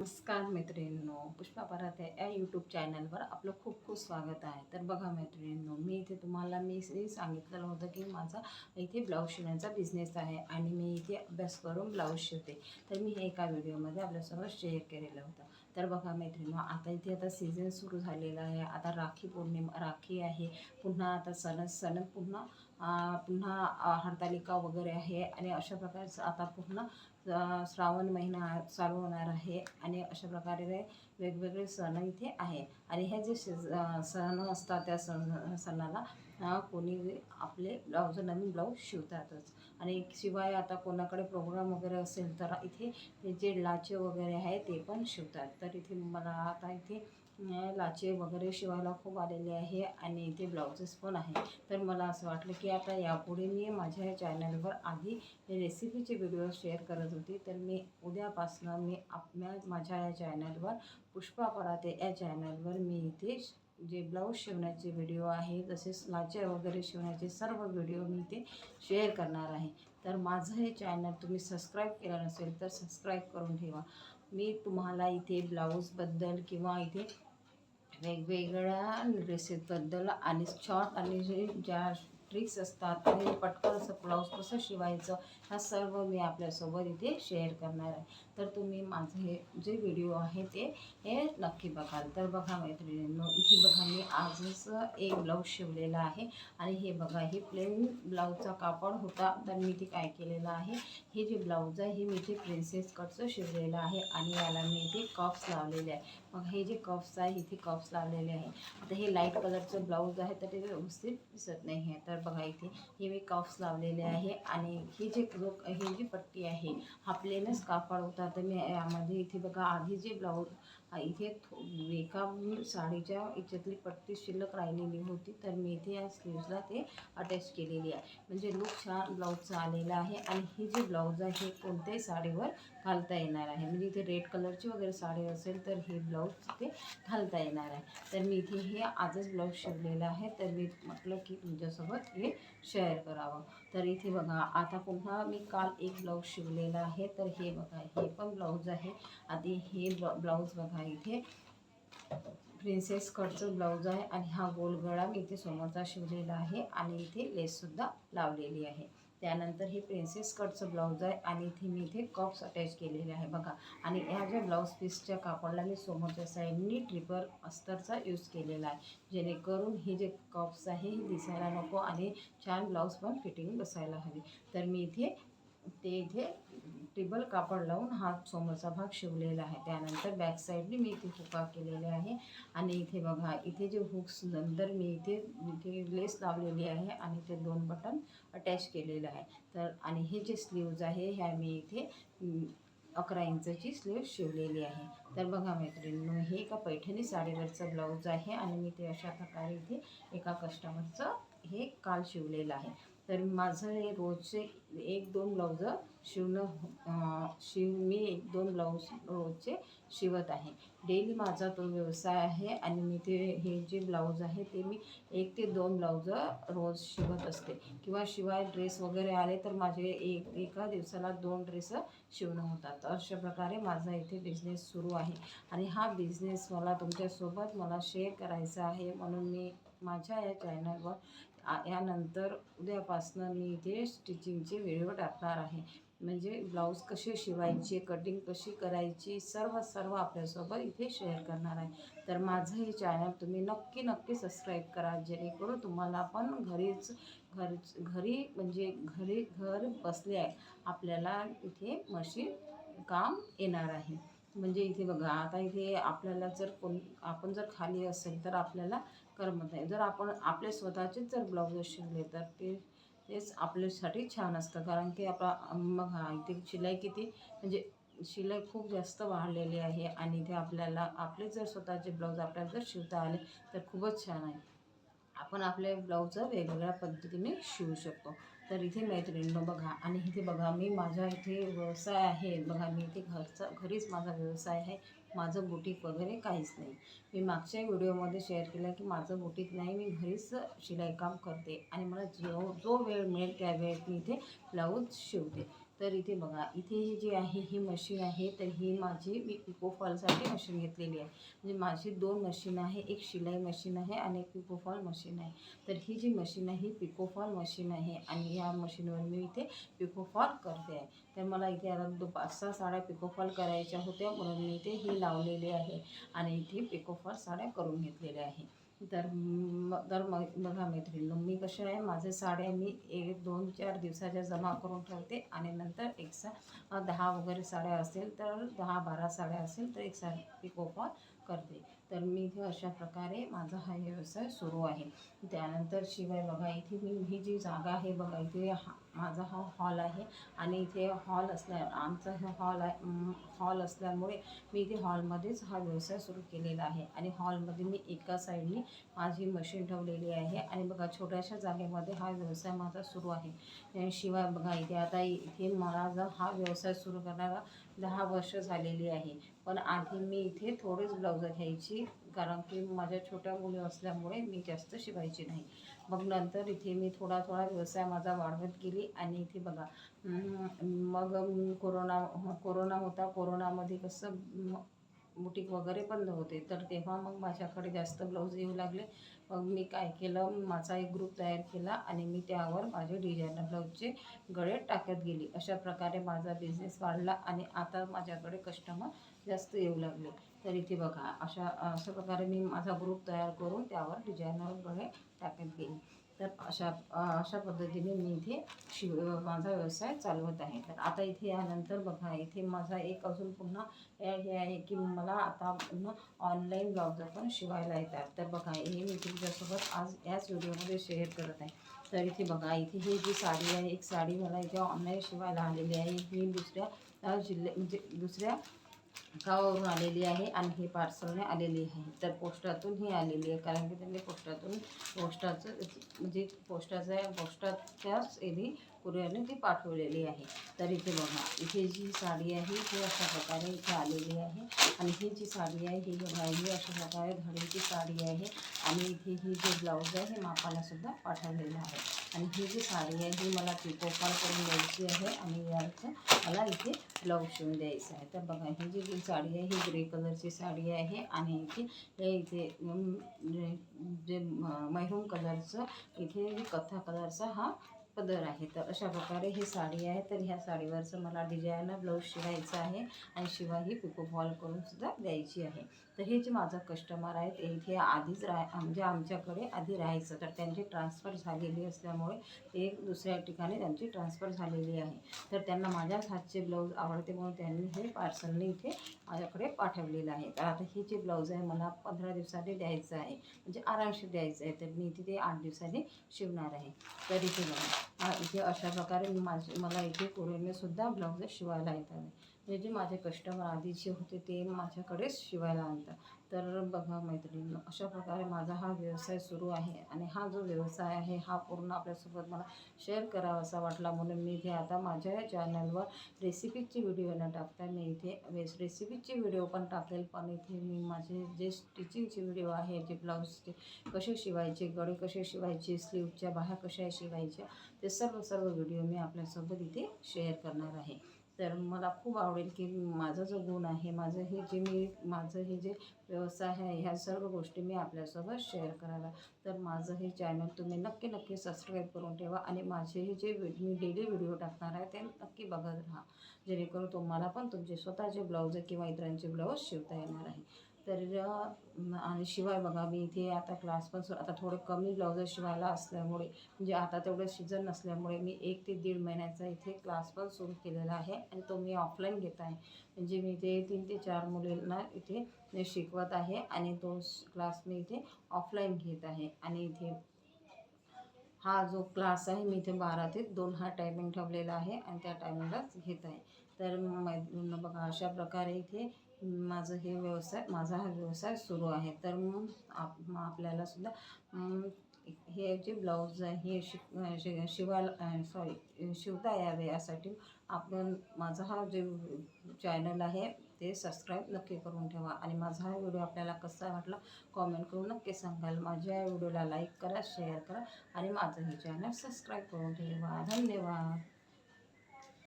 नमस्कार मैत्रिणींनो पुष्पा पराते या यूट्यूब चॅनलवर आपलं खूप खूप स्वागत आहे. तर बघा मैत्रिणींनो मी इथे तुम्हाला मी सांगितलेलं होतं की माझा इथे ब्लाऊज शिवण्याचा बिझनेस आहे आणि मी इथे अभ्यास करून ब्लाऊज शिवते. तर मी हे एका व्हिडिओमध्ये आपल्यासमोर शेअर केलेलं होतं. तर बघा मैत्रिणी आता इथे आता सीझन सुरू झालेला आहे. आता राखी पौर्णिमा राखी आहे. पुन्हा आता सण सण पुन्हा पुन्हा हरतालिका वगैरे आहे. आणि अशा प्रकारचं आता पुन्हा श्रावण महिना चालू होणार आहे. आणि अशा प्रकारे वेगवेगळे सण इथे आहे. आणि हे जे सण असतात त्या सण सणाला कोणी आपले ब्लाऊज नवीन ब्लाऊज शिवतातच. आणि शिवाय आता कोणाकडे प्रोग्राम वगैरे असेल तर इथे जे लाचे वगैरे आहे ते पण शिवतात. तर इथे मला आता इथे लाचे वगैरे शिवायला खूप आलेले आहे आणि इथे ब्लाउजेस पण आहे तर मला असं वाटलं की आता यापुढे मी माझ्या या चॅनलवर आधी रेसिपीचे व्हिडिओ शेअर करत होती. तर मी उद्यापासनं मी आपल्या माझ्या या चॅनलवर पुष्पा पराते या चॅनलवर मी इथे जे ब्लाऊज शिवण्याचे व्हिडिओ आहे तसेच लाचे वगैरे शिवण्याचे सर्व व्हिडिओ मी इथे शेअर करणार आहे. तर माझं हे चॅनल तुम्ही सबस्क्राईब केलं नसेल तर सबस्क्राईब करून ठेवा. मी तुम्हाला इथे ब्लाऊजबद्दल किंवा इथे वेगवेगळ्या ड्रेसेसबद्दल आणि शॉर्ट आणि जे ज्या ट्रिक्स असतात आणि पटकन असं ब्लाऊज कसं शिवायचं ह्या सर्व मी आपल्यासोबत इथे शेअर करणार आहे. तर तुम्ही माझं हे जे व्हिडिओ आहे ते हे नक्की बघाल तर बघा मैत्रिणींनो इथे बघा मी आजच एक ब्लाऊज शिवलेला आहे. आणि हे बघा हे प्लेन ब्लाऊजचा कापड होता. तर मी ते काय केलेलं आहे? हे जे ब्लाऊज आहे हे मी ते प्रिन्सेस कटचं शिवलेलं आहे. आणि याला मी इथे कप्स लावलेले आहे. मग हे जे कप्स आहे इथे कप्स लावलेले आहे. आता हे लाइट कलरचं ब्लाऊज आहे तर ते व्यवस्थित दिसत नाही आहे. तर बघा इथे हे मी कप्स लावलेले आहे. आणि ही जे हे ही जी पट्टी आहे हा प्लेनच कापड होता. तर मी यामध्ये इथे बघा आधी जे ब्लाऊज इथे थो- एका साडीच्या याच्यातली पट्टी शिल्लक राहिलेली होती तर मी इथे या स्लीव्जला ते अटॅच केलेली आहे. म्हणजे लुक छान ब्लाऊजचा आलेला आहे आणि ही जी ब्लाऊज आहे हे कोणत्याही साडीवर घालता येणार आहे. म्हणजे इथे रेड कलरची वगैरे साडी असेल तर हे ब्लाऊज तिथे घालता येणार आहे. तर मी इथे हे आजच ब्लाऊज शिवलेलं आहे तर मी म्हटलं की तुमच्यासोबत हे शेअर करावं. तर इथे बघा आता पुन्हा मी काल एक ब्लाऊज शिवलेला आहे तर हे बघा हे पण ब्लाऊज आहे. आधी हे ब्लाऊज बघा इथे. प्रिन्सेस कटचं ब्लाऊज आहे आणि हा गोलगळा इथे समोरचा शिवलेला आहे आणि इथे लेससुद्धा लावलेली आहे. त्यानंतर हे प्रिन्सेस कटचं ब्लाऊज आहे आणि इथे मी इथे कप्स अटॅच केलेले आहे बघा. आणि ह्या ज्या ब्लाऊज पीसच्या कापडला मी समोरच्या साईडनी ट्रिपर अस्तरचा यूज केलेला आहे. जेणेकरून हे जे कप्स आहे हे दिसायला नको आणि छान ब्लाऊज पण फिटिंग बसायला हवी. तर मी इथे ते इथे टेबल कापड लावून हा समोरचा भाग शिवलेला आहे. त्यानंतर बॅक साईडने मी इथे हुका केलेले आहे. आणि इथे बघा इथे जे हुक्स नंतर मी इथे इथे लेस लावलेली आहे आणि ते दोन बटन अटॅच केलेलं आहे. तर आणि हे जे स्लीव्ज आहे ह्या मी इथे अकरा इंचची स्लीव शिवलेली आहे. तर बघा मैत्रिणींनो हे एका पैठणी साडीवरचं ब्लाऊज आहे आणि मी ते अशा प्रकारे इथे एका कस्टमरचं हे काल शिवलेलं आहे. तर माझं हे रोजचे एक दोन ब्लाऊज शिवणं हो, शिव मी एक दोन ब्लाऊज रोजचे शिवत आहे. डेली माझा तो व्यवसाय आहे आणि मी ते हे जे ब्लाऊज आहे ते मी एक ते दोन ब्लाऊज रोज शिवत असते. किंवा शिवाय ड्रेस वगैरे आले तर माझे एक एका दिवसाला दोन ड्रेस शिवणं होतात. अशा प्रकारे माझा इथे बिझनेस सुरू आहे. आणि हा बिझनेस मला तुमच्यासोबत मला शेअर करायचा आहे. म्हणून मी माझ्या या चॅनलवर यानंतर उद्यापासनं मी इथे स्टिचिंगचे व्हिडिओ टाकणार आहे. म्हणजे ब्लाऊज कसे शिवायचे कटिंग कशी करायची सर्व सर्व आपल्यासोबत इथे शेअर करणार आहे. तर माझं हे चॅनल तुम्ही नक्की नक्की सबस्क्राईब करा जेणेकरून तुम्हाला पण घरीच घर घरी म्हणजे घरी घर बसल्या आपल्याला इथे मशीन काम येणार आहे. म्हणजे इथे बघा आता इथे आपल्याला जर कोण आपण जर खाली असेल तर आपल्याला करमत नाही. जर आपण आपले स्वतःचेच जर ब्लाऊज शिवले तर ते तेच आपल्यासाठी छान असतं. कारण की आपला मग हा इथे शिलाई किती म्हणजे शिलाई खूप जास्त वाढलेली आहे आणि ते आपल्याला आपले जर स्वतःचे ब्लाऊज आपल्याला जर शिवता आले तर खूपच छान आहे. आपण आपले ब्लाऊज वेगवेगळ्या पद्धतीने शिवू शकतो. तर इथे मैत्रिणीनं बघा आणि इथे बघा मी माझा इथे व्यवसाय आहे. बघा मी इथे घरचा घरीच माझा व्यवसाय आहे. माझं बुटीक वगैरे काहीच नाही. मी मागच्या व्हिडिओमध्ये शेअर केलं की माझं बुटीक नाही मी घरीच शिलाई काम करते आणि मला जो जो वेळ मिळेल त्या वेळेत मी इथे ब्लाऊज शिवते. तर इथे बघा इथे ही जी आहे ही मशीन आहे तर ही माझी मी पिकोफॉलसाठी मशीन घेतलेली आहे. म्हणजे माझी दोन मशीन आहे एक शिलाई मशीन आहे आणि एक पिकोफॉल मशीन आहे. तर ही जी मशीन आहे ही पिकोफॉल मशीन आहे आणि या मशीनवर मी इथे पिकोफॉल करते आहे. तर मला इथे आता दो पाच सहा साड्या पिकोफॉल करायच्या होत्या म्हणून मी इथे ही लावलेली आहे आणि इथे पिकोफॉल साड्या करून घेतलेल्या आहे. तर म तर मग बघा मैत्रिणी मी कशा आहे? माझे साड्या मी एक दोन चार दिवसाच्या जमा करून ठेवते आणि नंतर एक सा दहा वगैरे साड्या असेल तर दहा बारा साड्या असेल तर एक सा करते. तर मी इथे अशा प्रकारे माझा हा व्यवसाय सुरू आहे. त्यानंतर शिवाय बघा इथे मी ही जी जागा आहे बघा इथे हा माझा हा हॉल आहे आणि इथे हॉल असल्या आमचा हा हॉल आहे हॉल असल्यामुळे मी इथे हॉलमध्येच हा व्यवसाय सुरू केलेला आहे. आणि हॉलमध्ये मी एका साईडने माझी मशीन ठेवलेली आहे आणि बघा छोट्याशा जागेमध्ये हा व्यवसाय माझा सुरू आहे. शिवाय बघा इथे आता इथे मला जर हा व्यवसाय सुरू करणारा दहा वर्ष झालेली आहे. पण आधी मी इथे थोडेच ब्लाऊज घ्यायची कारण की माझ्या छोट्या मुली असल्यामुळे मी जास्त शिवायची नाही. मग नंतर इथे मी थोडा थोडा व्यवसाय माझा वाढवत गेली आणि इथे बघा मग कोरोना कोरोना होता कोरोनामध्ये कसं बुटीक वगैरे बंद होते. तर तेव्हा मग माझ्याकडे जास्त ब्लाऊज येऊ लागले. मग मी काय केलं? माझा एक ग्रुप तयार केला आणि मी त्यावर माझे डिझायनर ब्लाऊजचे गळे टाकत गेली. अशा प्रकारे माझा बिझनेस वाढला आणि आता माझ्याकडे कस्टमर जास्त येऊ लागले. तर इथे बघा अशा अशा प्रकारे मी माझा ग्रुप तयार करून त्यावर डिझायनर गळे टाकत गेली. तर अशा अशा पद्धतीने मी इथे शिव माझा व्यवसाय चालवत आहे. तर आता इथे यानंतर बघा इथे माझा एक अजून पुन्हा हे आहे की मला आता पुन्हा ऑनलाईन ब्लाउजं पण शिवायला येतात. तर बघा हे मी तुमच्यासोबत आज याच व्हिडिओमध्ये शेअर करत आहे. तर इथे बघा इथे ही जी साडी आहे एक साडी मला इथे ऑनलाईन शिवायला आलेली आहे. मी दुसऱ्या जिल्ह्या म्हणजे दुसऱ्या गावावरून आलेली आहे आणि हे पार्सलने आलेली आहे. तर पोस्टातून ही आलेली आहे. कारण की त्यांनी पोस्टातून पोस्टाचं म्हणजे पोस्टाचं पोस्टाच्याच याने कुरिअरने ती पाठवलेली आहे. तर इथे बघा इथे जी साडी आहे ही अशा प्रकारे इथे आलेली आहे. आणि ही जी साडी आहे ही बघा ही अशा प्रकारे धडीची साडी आहे. आणि इथे ही जे ब्लाऊज आहे हे मापाला सुद्धा पाठवलेलं आहे. आणि ही जी साडी आहे ही मला पिकोफॉल करून द्यायची आहे. आणि याचं मला इथे ब्लाऊज शिवून द्यायचं आहे. तर बघा ही जी साडी आहे ही ग्रे कलरची साडी आहे. आणि इथे हे इथे जे मैरून कलरचं इथे कथा कलरचा हा पदर आहे? तर अशा प्रकारे ही साडी आहे. तर ह्या साडीवरचं मला डिझायनर ब्लाऊज शिवायचं आहे आणि शिवाय ही पिको फॉल करून सुद्धा द्यायची आहे. तर हे जे माझं कस्टमर आहेत इथे आधीच राह म्हणजे आमच्याकडे आधी राहायचं. तर त्यांची ट्रान्सफर झालेली असल्यामुळे ते दुसऱ्या ठिकाणी त्यांची ट्रान्सफर झालेली आहे. तर त्यांना माझ्याच हातचे ब्लाऊज आवडते म्हणून त्यांनी हे पार्सलने इथे माझ्याकडे पाठवलेलं आहे. तर आता हे जे ब्लाऊज आहे मला पंधरा दिवसाने द्यायचं आहे. म्हणजे आरामशीर द्यायचं आहे. तर मी तिथे आठ दिवसाने शिवणार आहे. तर इथे बघा इथे अशा प्रकारे माझे मला इथे कोरियनने ब्लाऊज शिवायला येतात म्हणजे जे माझे कस्टमर आधीचे होते ते माझ्याकडेच शिवायला आणतात. तर बघा मैत्रिणी अशा प्रकारे माझा हा व्यवसाय सुरू आहे आणि हा जो व्यवसाय आहे हा पूर्ण आपल्यासोबत मला शेअर करावा असा वाटला. म्हणून मी इथे आता माझ्या चॅनलवर रेसिपीची व्हिडिओ न टाकता मी इथे वेस रेसिपीची व्हिडिओ पण टाकेल. पण इथे मी माझे जे स्टिचिंगचे व्हिडिओ आहे जे ब्लाऊजचे कसे शिवायचे गळे कसे शिवायचे स्लीवच्या बाह्या कशा शिवायच्या ते सर्व सर्व व्हिडिओ मी आपल्यासोबत इथे शेअर करणार आहे. तर मला खूप आवडेल की माझा जो गुण आहे माझं हे जे मी माझं हे जे व्यवसाय आहे ह्या सर्व गोष्टी मी आपल्यासोबत शेअर करायला तर माझं हे चॅनल तुम्ही नक्की नक्की सबस्क्राईब करून ठेवा आणि माझे हे जे मी डेली व्हिडिओ टाकणार आहे ते नक्की बघत राहा. जेणेकरून तुम्हाला पण तुमचे स्वतःचे ब्लाऊज किंवा इतरांचे ब्लाऊज शिवता येणार आहे. तर आणि शिवाय बघा मी इथे आता क्लास पण सुरू आता थोडं कमी ब्लाउज शिवायला असल्यामुळे म्हणजे आता तेवढं सीझन नसल्यामुळे मी एक ते दीड महिन्याचा इथे क्लास पण सुरू केलेला आहे आणि तो मी ऑफलाईन घेत आहे. म्हणजे मी इथे तीन ते चार मुलींना इथे शिकवत आहे आणि तो क्लास मी इथे ऑफलाईन घेत आहे. आणि इथे हा जो क्लास आहे मी इथे बारा ते दोन हा टायमिंग ठेवलेला आहे आणि त्या टायमिंगलाच घेत आहे. तर मग बघा अशा प्रकारे इथे माझं हे व्यवसाय माझा हा व्यवसाय सुरू आहे. तर मग आप आपल्याला सुद्धा हे जे ब्लाऊज आहे हे शिक शिवायला सॉरी शिवता यावे यासाठी आपण माझा हा जे चॅनल आहे ते सबस्क्राईब नक्की करून ठेवा. आणि माझा हा व्हिडिओ आपल्याला कसा वाटला कॉमेंट करून नक्की सांगाल. माझ्या या व्हिडिओला लाईक करा शेअर करा आणि माझं हे चॅनल सबस्क्राईब करून ठेवा. धन्यवाद.